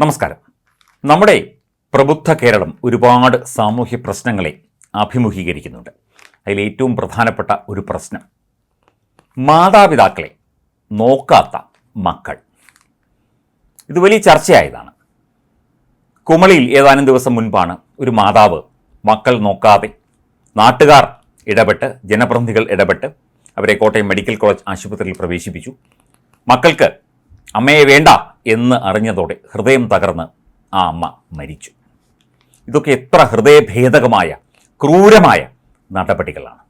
നമസ്കാരം. നമ്മുടെ പ്രബുദ്ധ കേരളം ഒരുപാട് സാമൂഹ്യ പ്രശ്നങ്ങളെ അഭിമുഖീകരിക്കുന്നുണ്ട്. അതിൽ ഏറ്റവും പ്രധാനപ്പെട്ട ഒരു പ്രശ്നം മാതാപിതാക്കളെ നോക്കാത്ത മക്കൾ. ഇത് വലിയ ചർച്ചയായതാണ്. കുമളിയിൽ ഏതാനും ദിവസം മുൻപാണ് ഒരു മാതാവ് മക്കൾ നോക്കാതെ നാട്ടുകാർ ഇടപെട്ട് ജനപ്രതിനിധികൾ ഇടപെട്ട് അവരെ കോട്ടയം മെഡിക്കൽ കോളേജ് ആശുപത്രിയിൽ പ്രവേശിപ്പിച്ചു. മക്കൾക്ക് അമ്മയെ വേണ്ട എന്ന് അറിഞ്ഞതോടെ ഹൃദയം തകർന്ന് ആ അമ്മ മരിച്ചു. ഇതൊക്കെ എത്ര ഹൃദയഭേദകമായ ക്രൂരമായ നടപടികളാണ്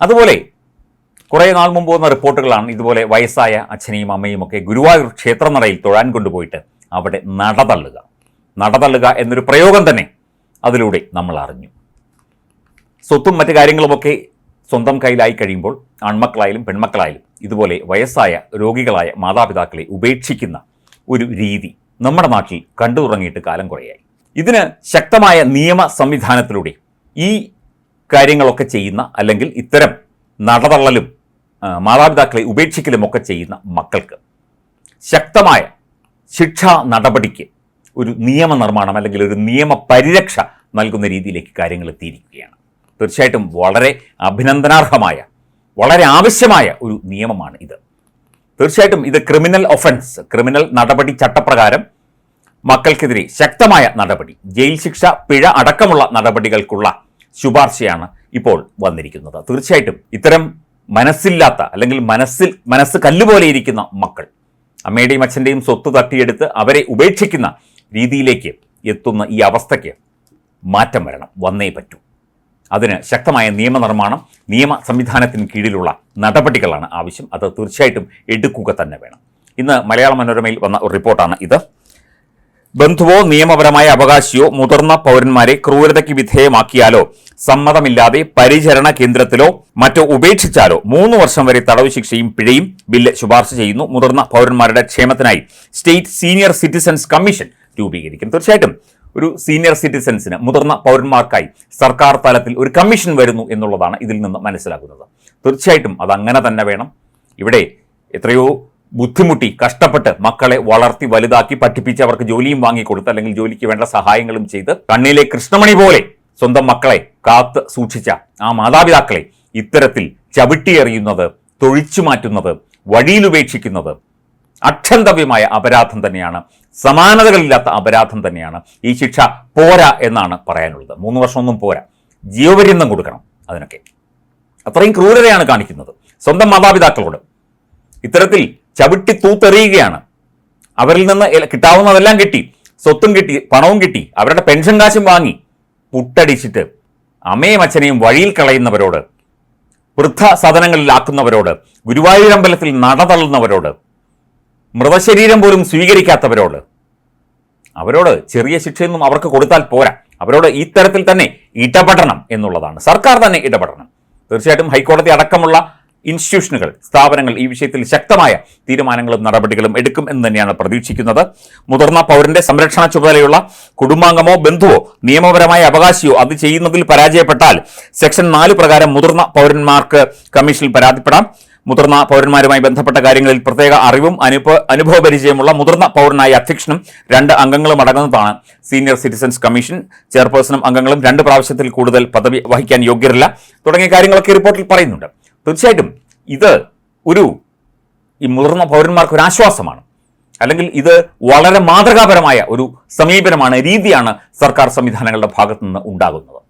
അതുപോലെ കുറേ നാൾ മുമ്പ് വന്ന റിപ്പോർട്ടുകളാണ് ഇതുപോലെ വയസ്സായ അച്ഛനെയും അമ്മയും ഒക്കെ ഗുരുവായൂർ ക്ഷേത്രനടയിൽ തൊഴാൻ കൊണ്ടുപോയിട്ട് അവിടെ നടതള്ളുക. നടതള്ളുക എന്നൊരു പ്രയോഗം തന്നെ അതിലൂടെ നമ്മൾ അറിഞ്ഞു. സ്വത്തും മറ്റു കാര്യങ്ങളുമൊക്കെ സ്വന്തം കയ്യിലായി കഴിയുമ്പോൾ ആൺമക്കളായാലും പെൺമക്കളായാലും ഇതുപോലെ വയസ്സായ രോഗികളായ മാതാപിതാക്കളെ ഉപേക്ഷിക്കുന്ന ഒരു രീതി നമ്മുടെ നാട്ടിൽ കണ്ടു തുടങ്ങിയിട്ട് കാലം കുറയായി. ഇതിന് ശക്തമായ നിയമ സംവിധാനത്തിലൂടെ ഈ കാര്യങ്ങളൊക്കെ ചെയ്യുന്ന അല്ലെങ്കിൽ ഇത്തരം നടതള്ളലും മാതാപിതാക്കളെ ഉപേക്ഷിക്കലും ഒക്കെ ചെയ്യുന്ന മക്കൾക്ക് ശക്തമായ ശിക്ഷാ നടപടിക്ക് ഒരു നിയമനിർമ്മാണം അല്ലെങ്കിൽ ഒരു നിയമ പരിരക്ഷ നൽകുന്ന രീതിയിലേക്ക് കാര്യങ്ങൾ എത്തിയിരിക്കുകയാണ്. തീർച്ചയായിട്ടും വളരെ അഭിനന്ദനാർഹമായ വളരെ ആവശ്യമായ ഒരു നിയമമാണ് ഇത്. തീർച്ചയായിട്ടും ഇത് ക്രിമിനൽ ഒഫൻസ് ക്രിമിനൽ നടപടി ചട്ടപ്രകാരം മക്കൾക്കെതിരെ ശക്തമായ നടപടി ജയിൽ ശിക്ഷ പിഴ അടക്കമുള്ള നടപടികൾക്കുള്ള ശുപാർശയാണ് ഇപ്പോൾ വന്നിരിക്കുന്നത്. തീർച്ചയായിട്ടും ഇത്തരം മനസ്സില്ലാത്ത അല്ലെങ്കിൽ മനസ്സിൽ മനസ്സ് കല്ലുപോലെ ഇരിക്കുന്ന മക്കൾ അമ്മയുടെയും അച്ഛന്റെയും സ്വത്ത് തട്ടിയെടുത്ത് അവരെ ഉപേക്ഷിക്കുന്ന രീതിയിലേക്ക് എത്തുന്ന ഈ അവസ്ഥയ്ക്ക് മാറ്റം വരണം വന്നേ പറ്റൂ. അതിന് ശക്തമായ നിയമനിർമ്മാണം നിയമ സംവിധാനത്തിന് കീഴിലുള്ള നടപടികളാണ് ആവശ്യം. അത് തീർച്ചയായിട്ടും എടുക്കുക തന്നെ വേണം. ഇന്ന് മലയാള മനോരമയിൽ വന്ന ഒരു റിപ്പോർട്ടാണ് ഇത്. ബന്ധുവോ നിയമപരമായ അവകാശിയോ മുതിർന്ന പൗരന്മാരെ ക്രൂരതയ്ക്ക് വിധേയമാക്കിയാലോ സമ്മതമില്ലാതെ പരിചരണ കേന്ദ്രത്തിലോ മറ്റോ ഉപേക്ഷിച്ചാലോ മൂന്ന് വർഷം വരെ തടവ് ശിക്ഷയും പിഴയും ബില്ല് ശുപാർശ ചെയ്യുന്നു. മുതിർന്ന പൗരന്മാരുടെ ക്ഷേമത്തിനായി സ്റ്റേറ്റ് സീനിയർ സിറ്റിസൻസ് കമ്മീഷൻ രൂപീകരിക്കും തീർച്ചയായിട്ടും ഒരു സീനിയർ സിറ്റിസൻസിന് മുതിർന്ന പൗരന്മാർക്കായി സർക്കാർ തലത്തിൽ ഒരു കമ്മീഷൻ വരുന്നു എന്നുള്ളതാണ് ഇതിൽ നിന്ന് മനസ്സിലാക്കുന്നത് തീർച്ചയായിട്ടും അത് അങ്ങനെ തന്നെ വേണം. ഇവിടെ എത്രയോ ബുദ്ധിമുട്ടി കഷ്ടപ്പെട്ട് മക്കളെ വളർത്തി വലുതാക്കി പഠിപ്പിച്ച് അവർക്ക് ജോലിയും വാങ്ങിക്കൊടുത്ത് അല്ലെങ്കിൽ ജോലിക്ക് വേണ്ട സഹായങ്ങളും ചെയ്ത് കണ്ണിലെ കൃഷ്ണമണി പോലെ സ്വന്തം മക്കളെ കാത്ത് സൂക്ഷിച്ച ആ മാതാപിതാക്കളെ ഇത്തരത്തിൽ ചവിട്ടിയെറിയുന്നത് തൊഴിച്ചു മാറ്റുന്നത് വഴിയിലുപേക്ഷിക്കുന്നത് അക്ഷന്തവ്യമായ അപരാധം തന്നെയാണ്. സമാനതകളില്ലാത്ത അപരാധം തന്നെയാണ്. ഈ ശിക്ഷ പോരാ എന്നാണ് പറയാനുള്ളത്. മൂന്ന് വർഷമൊന്നും പോരാ. ജീവപര്യന്തം കൊടുക്കണം അതിനൊക്കെ. അത്രയും ക്രൂരതയാണ് കാണിക്കുന്നത്. സ്വന്തം മാതാപിതാക്കളോട്. ഇത്തരത്തിൽ ചവിട്ടി തൂത്തെറിയുകയാണ്. അവരിൽ നിന്ന് കിട്ടാവുന്നതെല്ലാം കിട്ടി. സ്വത്തും കിട്ടി പണവും കിട്ടി. അവരുടെ പെൻഷൻ കാശും വാങ്ങി. പുട്ടടിച്ചിട്ട് അമ്മയും അച്ഛനെയും വഴിയിൽ കളയുന്നവരോട് വൃദ്ധ സദനങ്ങളിലാക്കുന്നവരോട് ഗുരുവായൂരമ്പലത്തിൽ നടതള്ളുന്നവരോട് മൃതശരീരം പോലും സ്വീകരിക്കാത്തവരോട്. അവരോട് ചെറിയ ശിക്ഷയൊന്നും അവർക്ക് കൊടുത്താൽ പോരാ. അവരോട് ഈ തരത്തിൽ തന്നെ ഇടപെടണം എന്നുള്ളതാണ്. സർക്കാർ തന്നെ ഇടപെടണം. തീർച്ചയായിട്ടും ഹൈക്കോടതി അടക്കമുള്ള ഇൻസ്റ്റിറ്റ്യൂഷനുകൾ സ്ഥാപനങ്ങൾ ഈ വിഷയത്തിൽ ശക്തമായ തീരുമാനങ്ങളും നടപടികളും എടുക്കും എന്ന് തന്നെയാണ് പ്രതീക്ഷിക്കുന്നത്. മുതിർന്ന പൗരന്റെ സംരക്ഷണ ചുമതലയുള്ള കുടുംബാംഗമോ ബന്ധുവോ നിയമപരമായ അവകാശിയോ അത് ചെയ്യുന്നതിൽ പരാജയപ്പെട്ടാൽ സെക്ഷൻ നാല് പ്രകാരം മുതിർന്ന പൗരന്മാർക്ക് കമ്മീഷനിൽ പരാതിപ്പെടാം. മുതിർന്ന പൗരന്മാരുമായി ബന്ധപ്പെട്ട കാര്യങ്ങളിൽ പ്രത്യേക അറിവും അനുഭവ അനുഭവ പരിചയമുള്ള മുതിർന്ന പൗരനായ അധ്യക്ഷനും രണ്ട് അംഗങ്ങളും അടങ്ങുന്നതാണ്. സീനിയർ സിറ്റിസൻസ് കമ്മീഷൻ ചെയർപേഴ്സണും അംഗങ്ങളും രണ്ട് പ്രാവശ്യത്തിൽ കൂടുതൽ പദവി വഹിക്കാൻ യോഗ്യരല്ല. തുടങ്ങിയ കാര്യങ്ങളൊക്കെ റിപ്പോർട്ടിൽ പറയുന്നുണ്ട്. തീർച്ചയായിട്ടും ഇത് ഒരു ഈ മുതിർന്ന പൗരന്മാർക്ക് ഒരു ആശ്വാസമാണ്. അല്ലെങ്കിൽ ഇത് വളരെ മാതൃകാപരമായ ഒരു സമീപനമാണ് രീതിയാണ് സർക്കാർ സംവിധാനങ്ങളുടെ ഭാഗത്തുനിന്ന് ഉണ്ടാകുന്നത്.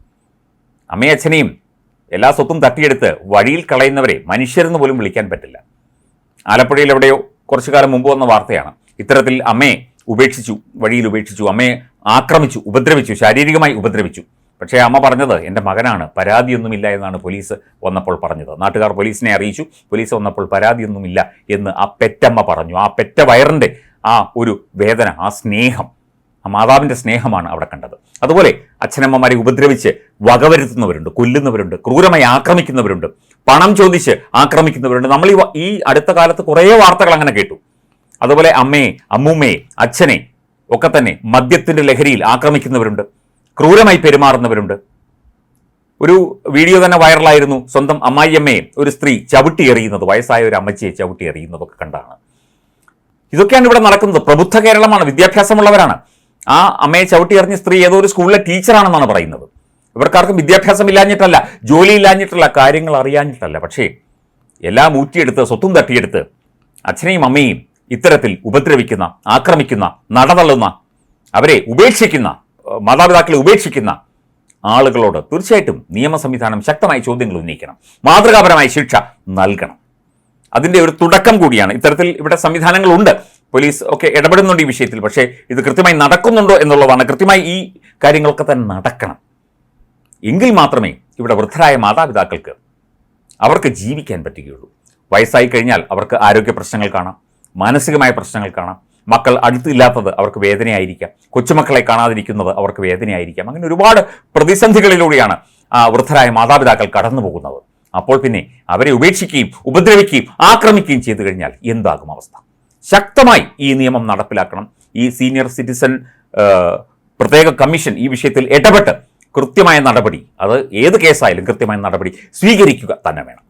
അമ്മയച്ഛനെയും എല്ലാ സ്വത്തും തട്ടിയെടുത്ത് വഴിയിൽ കളയുന്നവരെ മനുഷ്യരെന്ന് പോലും വിളിക്കാൻ പറ്റില്ല. ആലപ്പുഴയിൽ എവിടെയോ കുറച്ചു കാലം മുമ്പ് വന്ന വാർത്തയാണ്. ഇത്തരത്തിൽ അമ്മയെ ഉപേക്ഷിച്ചു വഴിയിൽ ഉപേക്ഷിച്ചു. അമ്മയെ ആക്രമിച്ചു ഉപദ്രവിച്ചു ശാരീരികമായി ഉപദ്രവിച്ചു. പക്ഷേ അമ്മ പറഞ്ഞത് എന്റെ മകനാണ് പരാതിയൊന്നുമില്ല എന്നാണ് പോലീസ് വന്നപ്പോൾ പറഞ്ഞത്. നാട്ടുകാർ പോലീസിനെ അറിയിച്ചു. പോലീസ് വന്നപ്പോൾ പരാതിയൊന്നുമില്ല എന്ന് ആ പെറ്റമ്മ പറഞ്ഞു. ആ പെറ്റ വയറിന്റെ ആ ഒരു വേദന ആ സ്നേഹം ആ മാതാവിന്റെ സ്നേഹമാണ് അവിടെ കണ്ടത്. അതുപോലെ അച്ഛനമ്മമാരെ ഉപദ്രവിച്ച് വകവരുത്തുന്നവരുണ്ട് കൊല്ലുന്നവരുണ്ട് ക്രൂരമായി ആക്രമിക്കുന്നവരുണ്ട് പണം ചോദിച്ച് ആക്രമിക്കുന്നവരുണ്ട്. നമ്മൾ ഈ അടുത്ത കാലത്ത് കുറേ വാർത്തകൾ അങ്ങനെ കേട്ടു. അതുപോലെ അമ്മയെ അമ്മൂമ്മയെ അച്ഛനെ ഒക്കെ തന്നെ മദ്യത്തിന്റെ ലഹരിയിൽ ആക്രമിക്കുന്നവരുണ്ട് ക്രൂരമായി പെരുമാറുന്നവരുണ്ട്. ഒരു വീഡിയോ തന്നെ വൈറലായിരുന്നു. സ്വന്തം അമ്മായിയമ്മയെ ഒരു സ്ത്രീ ചവിട്ടി എറിയുന്നത് വയസ്സായ ഒരു അമ്മച്ചിയെ ചവിട്ടി എറിയുന്നതൊക്കെ കണ്ടാണ്. ഇതൊക്കെയാണ് ഇവിടെ നടക്കുന്നത്. പ്രബുദ്ധ കേരളമാണ് വിദ്യാഭ്യാസമുള്ളവരാണ്. ആ അമ്മയെ ചവിട്ടി എറിഞ്ഞ സ്ത്രീ ഏതോ ഒരു സ്കൂളിലെ ടീച്ചറാണെന്നാണ് പറയുന്നത്. ഇവർക്കാർക്കും വിദ്യാഭ്യാസം ഇല്ലാഞ്ഞിട്ടല്ല ജോലി ഇല്ലാഞ്ഞിട്ടല്ല കാര്യങ്ങൾ അറിയാഞ്ഞിട്ടല്ല. പക്ഷേ എല്ലാം ഊറ്റിയെടുത്ത് സ്വത്തും തട്ടിയെടുത്ത് അച്ഛനെയും അമ്മയും ഇത്തരത്തിൽ ഉപദ്രവിക്കുന്ന ആക്രമിക്കുന്ന നടതള്ളുന്ന അവരെ ഉപേക്ഷിക്കുന്ന മാതാപിതാക്കളെ ഉപേക്ഷിക്കുന്ന ആളുകളോട് തീർച്ചയായിട്ടും നിയമ സംവിധാനം ശക്തമായ ചോദ്യങ്ങൾ ഉന്നയിക്കണം. മാതൃകാപരമായ ശിക്ഷ നൽകണം. അതിന്റെ ഒരു തുടക്കം കൂടിയാണ്. ഇത്തരത്തിൽ ഇവിടെ സംവിധാനങ്ങളുണ്ട്. പോലീസ് ഒക്കെ ഇടപെടുന്നുണ്ട് ഈ വിഷയത്തിൽ. പക്ഷേ ഇത് കൃത്യമായി നടക്കുന്നുണ്ടോ എന്നുള്ളതാണ്. കൃത്യമായി ഈ കാര്യങ്ങളൊക്കെ തന്നെ നടക്കണം. എങ്കിൽ മാത്രമേ ഇവിടെ വൃദ്ധരായ മാതാപിതാക്കൾക്ക് അവർക്ക് ജീവിക്കാൻ പറ്റുകയുള്ളൂ. വയസ്സായി കഴിഞ്ഞാൽ അവർക്ക് ആരോഗ്യ പ്രശ്നങ്ങൾ കാണാം മാനസികമായ പ്രശ്നങ്ങൾ കാണാം. മക്കൾ അടുത്തില്ലാത്തത് അവർക്ക് വേദനയായിരിക്കാം. കൊച്ചുമക്കളെ കാണാതിരിക്കുന്നത് അവർക്ക് വേദനയായിരിക്കാം. അങ്ങനെ ഒരുപാട് പ്രതിസന്ധികളിലൂടെയാണ് ആ വൃദ്ധരായ മാതാപിതാക്കൾ കടന്നു പോകുന്നത്. അപ്പോൾ പിന്നെ അവരെ ഉപേക്ഷിക്കുകയും ഉപദ്രവിക്കുകയും ആക്രമിക്കുകയും ചെയ്തു കഴിഞ്ഞാൽ എന്താകും അവസ്ഥ? ശക്തമായി ഈ നിയമം നടപ്പിലാക്കണം. ഈ സീനിയർ സിറ്റിസൺ പ്രത്യേക കമ്മീഷൻ ഈ വിഷയത്തിൽ ഇടപെട്ട് കൃത്യമായ നടപടി അത് ഏത് കേസായാലും കൃത്യമായ നടപടി സ്വീകരിക്കുക തന്നെ വേണം.